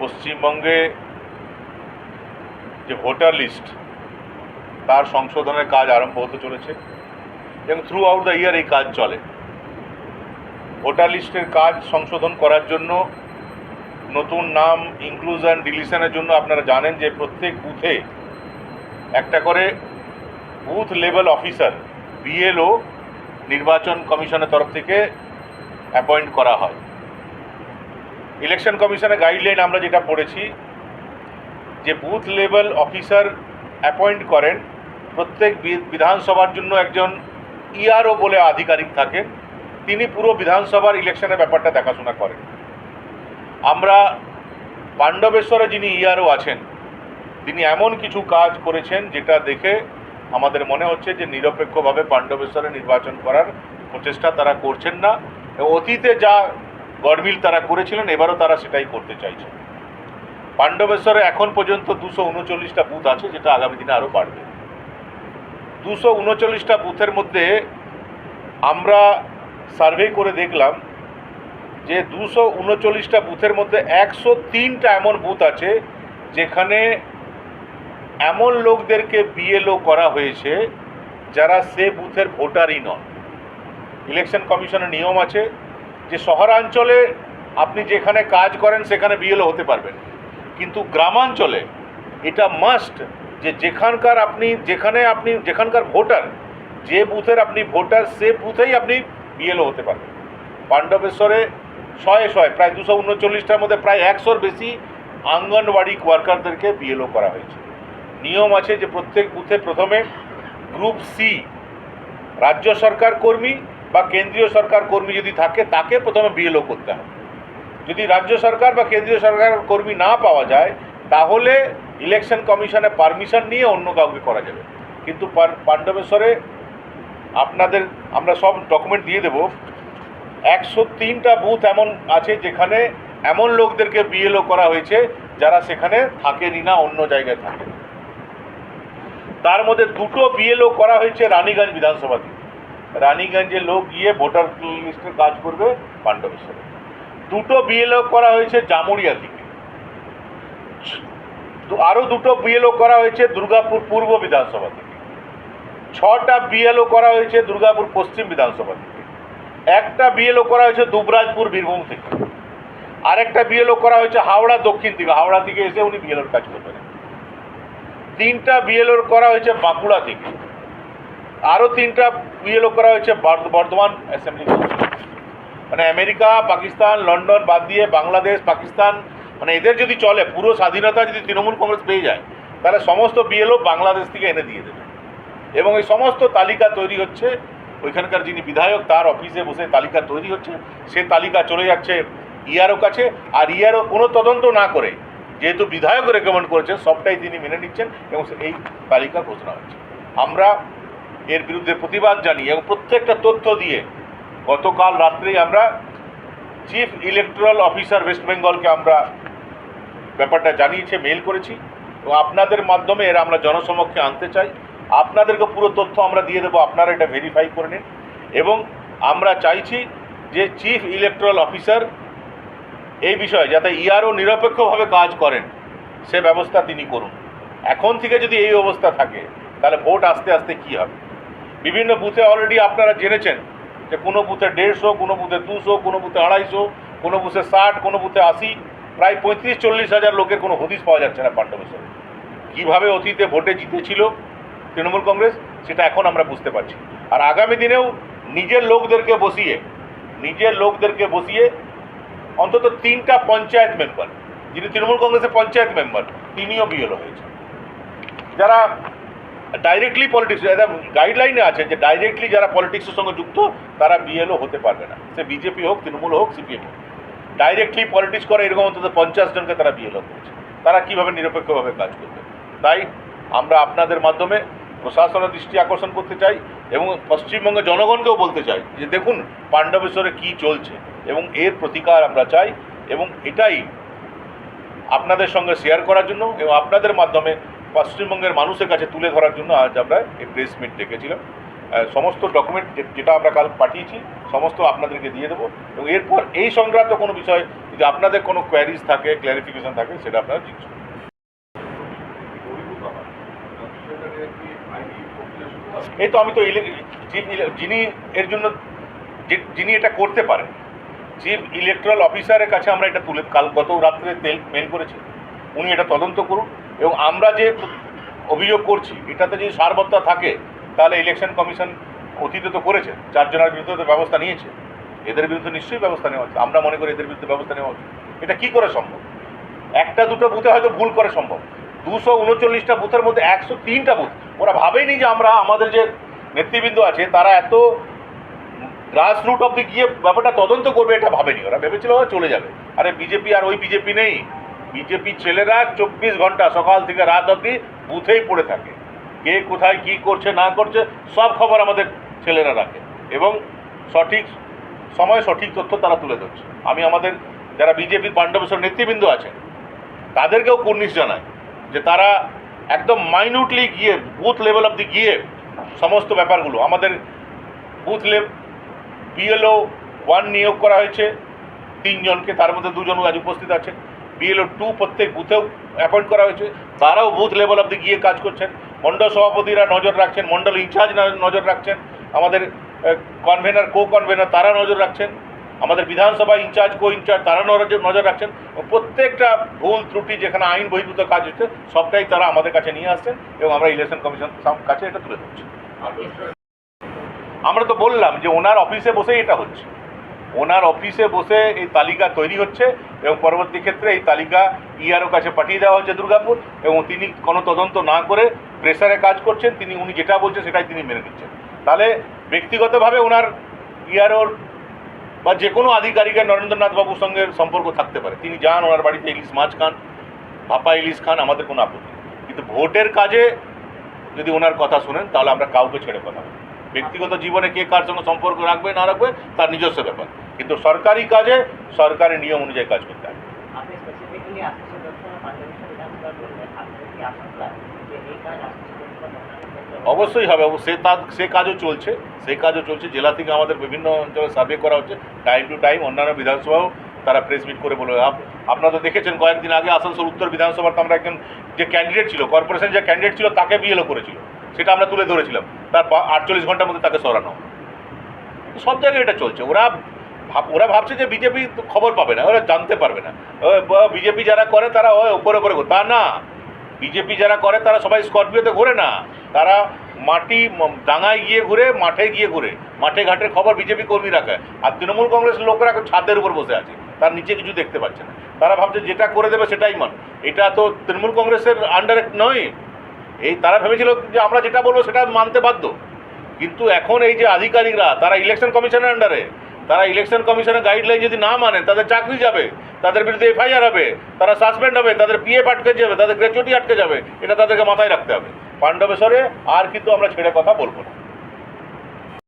পশ্চিমবঙ্গে যে voter list, তার সংশোধনের কাজ আরম্ভ হতে চলেছে এবং থ্রু আউট দ্য ইয়ার এই কাজ চলে। ভোটার লিস্টের কাজ সংশোধন করার জন্য, নতুন নাম ইনক্লুশন ডিলিশনের জন্য আপনারা জানেন যে প্রত্যেক বুথে একটা করে বুথ লেভেল অফিসার বিএলও নির্বাচন কমিশনের তরফ থেকে অ্যাপয়েন্ট করা হয়। ইলেকশন কমিশনের গাইডলাইন আমরা যেটা পড়েছি, যে বুথ লেভেল অফিসার অ্যাপয়েন্ট করেন, প্রত্যেক বিধানসভার জন্য একজন ইআরও বলে আধিকারিক থাকেন তিনি পুরো বিধানসভার ইলেকশনের ব্যাপারটা দেখাশোনা করেন। আমরা পাণ্ডবেশ্বরে যিনি ইআরও আছেন, তিনি এমন কিছু কাজ করেছেন যেটা দেখে আমাদের মনে হচ্ছে যে নিরপেক্ষভাবে পাণ্ডবেশ্বরে নির্বাচন করার প্রচেষ্টা তারা করছেন না। অতীতে যা গডমিল তারা করেছিলেন, এবারও তারা সেটাই করতে চাইছে। পাণ্ডবেশ্বরে এখন পর্যন্ত দুশো উনচল্লিশটা বুথ আছে, যেটা আগামী দিনে আরও বাড়বে। দুশো উনচল্লিশটা বুথের মধ্যে আমরা সার্ভে করে দেখলাম যে দুশো উনচল্লিশটা বুথের মধ্যে একশো তিনটা এমন বুথ আছে, যেখানে এমন লোকদেরকে বিএলও করা হয়েছে যারা সে বুথের ভোটারই নন। ইলেকশন কমিশনের নিয়ম আছে যে শহরাঞ্চলে আপনি যেখানে কাজ করেন, সেখানে বিএলও হতে পারবেন। কিন্তু গ্রামাঞ্চলে এটা মাস্ট যে যেখানকার আপনি, যেখানে আপনি, যেখানকার ভোটার, যে বুথের আপনি ভোটার, সে বুথেই আপনি বিএলও হতে পারবেন। পাণ্ডবেশ্বরে শয়ে শয়ে প্রায় দুশো উনচল্লিশটার মধ্যে প্রায় একশোর বেশি আঙ্গনওয়াড়ি ওয়ার্কারদেরকে বিএলও করা হয়েছে। নিয়ম আছে যে প্রত্যেক বুথে প্রথমে গ্রুপ সি রাজ্য সরকার কর্মী বা কেন্দ্রীয় সরকার কর্মী যদি থাকে, তাকে প্রথমে বিএলও করতে হবে। যদি রাজ্য সরকার বা কেন্দ্রীয় সরকার কর্মী না পাওয়া যায়, তাহলে ইলেকশন কমিশনে পারমিশন নিয়ে অন্য কাউকে করা যাবে। কিন্তু পাণ্ডবেশ্বরে আপনাদের, আমরা সব ডকুমেন্ট দিয়ে দেব। একশো তিনটা বুথ এমন আছে যেখানে এমন লোকদেরকে বিএলও করা হয়েছে যারা সেখানে থাকেনি না, অন্য জায়গায় থাকে তার মধ্যে দুটো বিএলও করা হয়েছে রানীগঞ্জ বিধানসভা থেকে। রানীগঞ্জে লোক গিয়ে ভোটার লিস্টের কাজ করবে পাণ্ডবেশ্বরে দুটো বিএলও করা হয়েছে জামুরিয়া থেকে দু- আরও দুটো বিএলও করা হয়েছে দুর্গাপুর পূর্ব বিধানসভা থেকে ছটা বিএলও করা হয়েছে দুর্গাপুর পশ্চিম বিধানসভা থেকে একটা বিএলও করা হয়েছে দুবরাজপুর বীরভূম থেকে। আরেকটা বিএলও করা হয়েছে হাওড়া দক্ষিণ থেকে হাওড়া থেকে এসে উনি বিএলওর কাজ করবেন। তিনটা বিএলওর করা হয়েছে বাঁকুড়া থেকে আরও তিনটা বিএলও করা হয়েছে, বর্ধ- বর্ধমান অ্যাসেম্বলি মানে আমেরিকা, পাকিস্তান, লন্ডন বাদ দিয়ে বাংলাদেশ, পাকিস্তান মানে এদের যদি চলে, পুরো স্বাধীনতা যদি তৃণমূল কংগ্রেস পেয়ে যায়, তাহলে সমস্ত বিএলও বাংলাদেশ থেকে এনে দিয়ে দেবে। এবং এই সমস্ত তালিকা তৈরি হচ্ছে, ওইখানকার যিনি বিধায়ক, তার অফিসে বসে তালিকা তৈরি হচ্ছে, সে তালিকা চলে যাচ্ছে ইআরও কাছে, আর ইআরও কোনো তদন্ত না করে, যেহেতু বিধায়ক রেকমেন্ড করেছেন, সবটাই তিনি মেনে নিচ্ছেন, এবং এই তালিকা ঘোষণা হচ্ছে। আমরা এর বিরুদ্ধে প্রতিবাদ জানিয়ে এবং প্রত্যেকটা তথ্য দিয়ে গতকাল রাত্রেই আমরা চিফ ইলেকট্রাল অফিসার ওয়েস্ট বেঙ্গলকে আমরা ব্যাপারটা জানিয়েছে মেল করেছি। এবং আপনাদের মাধ্যমে এরা আমরা জনসমক্ষে আনতে চাই। আপনাদেরকে পুরো তথ্য আমরা দিয়ে দেবো, আপনারা এটা ভেরিফাই করে নিন। এবং আমরা চাইছি যে চিফ ইলেকট্রাল অফিসার এই বিষয়ে যাতে ইআরও নিরপেক্ষভাবে কাজ করেন, সে ব্যবস্থা তিনি করুন। এখন থেকে যদি এই অবস্থা থাকে, তাহলে ভোট আস্তে আস্তে কী হবে? বিভিন্ন বুথে অলরেডি আপনারা জেনেছেন যে কোনো বুথে দেড়শো, কোনো বুথে দুশো, কোনো বুথে আড়াইশো, কোনো বুথে ষাট, কোনো বুথে আশি, প্রায় পঁয়ত্রিশ, চল্লিশ হাজার লোকের কোনো হদিস পাওয়া যাচ্ছে না পাণ্ডবেশ্বরে কীভাবে অতীতে ভোটে জিতেছিল তৃণমূল কংগ্রেস, সেটা এখন আমরা বুঝতে পারছি। আর আগামী দিনেও নিজের লোকদেরকে বসিয়ে, নিজের লোকদেরকে বসিয়ে অন্তত তিনটা পঞ্চায়েত মেম্বার যিনি তৃণমূল কংগ্রেসের পঞ্চায়েত মেম্বার তিনিও বিএলও হয়েছেন। যারা ডাইরেক্টলি পলিটিক্স গাইডলাইনে আছে যে ডাইরেক্টলি যারা পলিটিক্সের সঙ্গে যুক্ত, তারা বিএলও হতে পারবে না। সে বিজেপি হোক, তৃণমূল হোক সিপিএম হোক। ডাইরেক্টলি পলিটিক্স করে এরকম অন্তত পঞ্চাশ জনকে তারা বিএলও করেছে। তারা কীভাবে নিরপেক্ষভাবে কাজ করবে? তাই আমরা আপনাদের মাধ্যমে প্রশাসনের দৃষ্টি আকর্ষণ করতে চাই এবং পশ্চিমবঙ্গের জনগণকেও বলতে চাই যে দেখুন, পাণ্ডবেশ্বরে কী চলছে এবং এর প্রতিকার আমরা চাই এবং এটাই আপনাদের সঙ্গে শেয়ার করার জন্য এবং আপনাদের মাধ্যমে পশ্চিমবঙ্গের মানুষের কাছে তুলে ধরার জন্য আজ আমরা এই প্রেস মিট ডেকেছিলাম। সমস্ত ডকুমেন্ট যেটা আমরা কাল পাঠিয়েছি, সমস্ত আপনাদেরকে দিয়ে দেবো এবং এরপর এই সংক্রান্ত কোনো বিষয়, যদি আপনাদের কোনো কোয়ারিজ থাকে ক্ল্যারিফিকেশন থাকে, সেটা আপনারা জিজ্ঞেস। এই তো আমি তো যিনি এর জন্য যিনি এটা করতে পারেন চিফ ইলেকট্রাল অফিসারের কাছে আমরা এটা তুলে কাল গত রাত্রে তেল মেল করেছি। উনি এটা তদন্ত করুন। এবং আমরা যে অভিযোগ করছি, এটাতে যদি সারবত্তা থাকে, তাহলে ইলেকশন কমিশন অতীতে তো করেছে, চারজনের বিরুদ্ধে তো ব্যবস্থা নিয়েছে। এদের বিরুদ্ধে নিশ্চয়ই ব্যবস্থা নেওয়া হচ্ছে আমরা মনে করি এদের বিরুদ্ধে ব্যবস্থা নেওয়া হচ্ছে এটা কি করে সম্ভব? একটা দুটো বুথে হয়তো ভুল করে সম্ভব। দুশো উনচল্লিশটা বুথের মধ্যে একশো তিনটা বুথ। ওরা ভাবেনি যে আমরা, আমাদের যে নেতৃবৃন্দ আছে, তারা এত গ্রাস রুট অব্দি গিয়ে ব্যাপারটা তদন্ত করবে, এটা ভাবেনি। ওরা ভেবেছিল ও চলে যাবে। আরে, বিজেপি আর ওই বিজেপি নেই। বিজেপি ছেলেরা চব্বিশ ঘণ্টা সকাল থেকে রাত অব্দি বুথেই পড়ে থাকে। কে কোথায় কি করছে, না করছে, সব খবর আমাদের ছেলেরা রাখে এবং সঠিক সময়ে সঠিক তথ্য তারা তুলে ধরছে। আমি আমাদের যারা বিজেপির পাণ্ডবেশ্বর নেতৃবৃন্দ আছেন, তাদেরকেও কুর্নিশ জানায় যে তারা একদম মাইনিউটলি গিয়ে বুথ লেভেল অব্দি গিয়ে সমস্ত ব্যাপারগুলো, আমাদের বুথ লেভ বিএলও ওয়ান নিয়োগ করা হয়েছে, তিনজনকে, তার মধ্যে দুজন আজ উপস্থিত আছেন। বিএলও টু প্রত্যেক বুথেও অ্যাপয়েন্ট করা হয়েছে। তারাও বুথ লেভেল অব্দি গিয়ে কাজ করছেন। মণ্ডল সভাপতিরা নজর রাখছেন, মণ্ডল ইনচার্জ নজর রাখছেন। আমাদের কনভেনার কো কনভেনার তারা নজর রাখছেন। আমাদের বিধানসভা ইনচার্জ কো ইনচার্জ তারা নজর নজর রাখছেন। প্রত্যেকটা ভুল, ত্রুটি, যেখানে আইন বহির্ভূত কাজ হচ্ছে, সবটাই তারা আমাদের কাছে নিয়ে আসছেন এবং আমরা ইলেকশন কমিশন কাছে এটা তুলে ধরছি। আমরা তো বললাম যে ওনার অফিসে বসেই এটা হচ্ছে। ওনার অফিসে বসে এই তালিকা তৈরি হচ্ছে এবং পরবর্তী ক্ষেত্রে এই তালিকা ইআরও কাছে পাঠিয়ে দেওয়া হচ্ছে দুর্গাপুর এবং তিনি কোনো তদন্ত না করে প্রেসারে কাজ করছেন। তিনি, উনি যেটা বলছেন সেটাই তিনি মেনে নিচ্ছেন। তাহলে ব্যক্তিগতভাবে ওনার ইআরওর বা যে কোনো আধিকারিকের নরেন্দ্রনাথ বাবুর সঙ্গে সম্পর্ক থাকতে পারে। তিনি যান, ওনার বাড়িতে ইলিশ মাছ খান, ভাপা ইলিশ খান, আমাদের কোনো আপত্তি কিন্তু ভোটের কাজে যদি ওনার কথা শুনেন, তাহলে আমরা কাউকে ছেড়ে কথা বলব না। ব্যক্তিগত জীবনে কে কার সঙ্গে সম্পর্ক রাখবে না রাখবে তার নিজস্ব ব্যাপার। কিন্তু সরকারি কাজে সরকারি নিয়ম অনুযায়ী কাজ করতে হবে অবশ্যই হবে সে তার সে কাজও চলছে সেই কাজও চলছে। জেলা থেকে আমাদের বিভিন্ন অঞ্চলে সার্ভে করা হচ্ছে টাইম টু টাইম অন্যান্য বিধানসভাও তারা প্রেস মিট করে বলবে আপ- আপনারা তো দেখেছেন কয়েকদিন আগে আসানসোল উত্তর বিধানসভার তো আমরা একজন যে ক্যান্ডিডেট ছিল কর্পোরেশন যে ক্যান্ডিডেট ছিল তাকে বিএলও করেছিল। সেটা আমরা তুলে ধরেছিলাম। তার আটচল্লিশ ঘণ্টার মধ্যে তাকে সরানো। সব জায়গায় এটা চলছে। ওরা ভাব- ওরা ভাবছে যে বিজেপি খবর পাবে না, ওরা জানতে পারবে না। বিজেপি যারা করে তারা ওই উপরে ঘুরে। তা না। বিজেপি যারা করে তারা সবাই স্করপিওতে ঘোরে না। তারা মাটি ডাঙায় গিয়ে ঘুরে, মাঠে গিয়ে ঘুরে। মাঠে ঘাটের খবর বিজেপি কর্মী রাখে। আর তৃণমূল কংগ্রেস লোকরা এখন ছাদের উপর বসে আছে। তার নিচে কিছু দেখতে পাচ্ছে না। তারা ভাবছে যেটা করে দেবে সেটাই মান। এটা তো তৃণমূল কংগ্রেসের আন্ডারে নয়। এই তারা ভেবেছিল যে আমরা যেটা বলব সেটা মানতে বাধ্য। কিন্তু এখন এই যে আধিকারিকরা, তারা ইলেকশন কমিশনের আন্ডারে তারা ইলেকশন কমিশনের গাইডলাইন যদি না মানেন তাদের চাকরি যাবে, তাদের বিরুদ্ধে এফআইআর হবে, তারা সাসপেন্ড হবে, তাদের পিএফ আটকে যাবে, তাদের গ্র্যাচুইটি আটকে যাবে, এটা তাদেরকে মাথায় রাখতে হবে। পাণ্ডবেশ্বরে আর কিন্তু আমরা ছেড়ে কথা বলব না।